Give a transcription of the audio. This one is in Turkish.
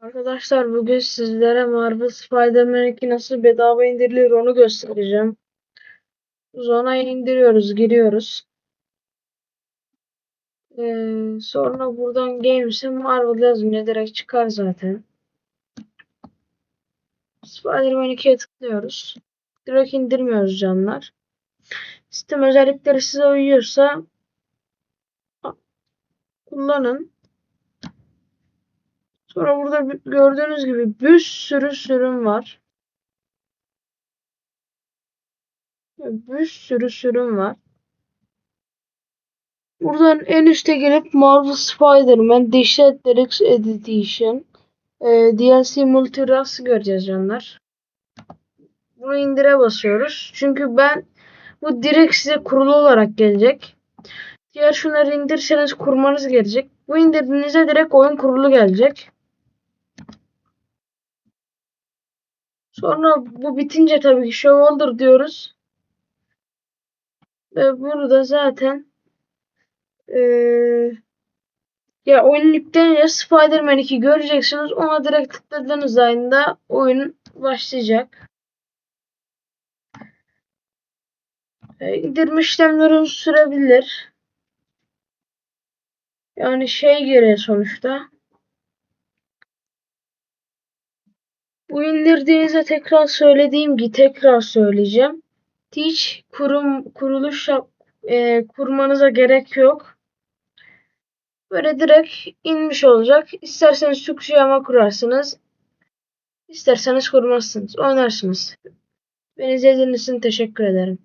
Arkadaşlar bugün sizlere Marvel Spider-Man 2 nasıl bedava indirilir onu göstereceğim. Zona'ya indiriyoruz, giriyoruz. Ee, sonra buradan Games'e Marvel yazınca direkt çıkar zaten. Spider-Man 2'ye tıklıyoruz. Direkt indirmiyoruz canlar. Sistem özellikleri size uyuyorsa kullanın. Sonra burada gördüğünüz gibi bir sürü sürüm var. Bir sürü sürüm var. Buradan en üste gelip Marvel Spider-Man Dehşet Deluxe Edition e, DLC Multiverse göreceğiz canlar. Bunu indire basıyoruz. Çünkü ben bu direkt size kurulu olarak gelecek. Diğer şunları indirseniz kurmanız gelecek. Bu indirdiğinizde direkt oyun kurulu gelecek. Sonra bu bitince tabii ki show holder diyoruz. Ve burada zaten eee ya oyun yüklenince Spider-Man 2 göreceksiniz. Ona direkt tıkladığınız anda oyun başlayacak. E, indirme işlemleri sürebilir. Yani şey gereği sonuçta. Bu indirdiğinizde tekrar söylediğim gibi tekrar söyleyeceğim. Hiç kurum kuruluş e, kurmanıza gerek yok. Böyle direkt inmiş olacak. İsterseniz Tsukishima kurarsınız. İsterseniz kurmazsınız. Oynarsınız. Beni izlediğiniz için teşekkür ederim.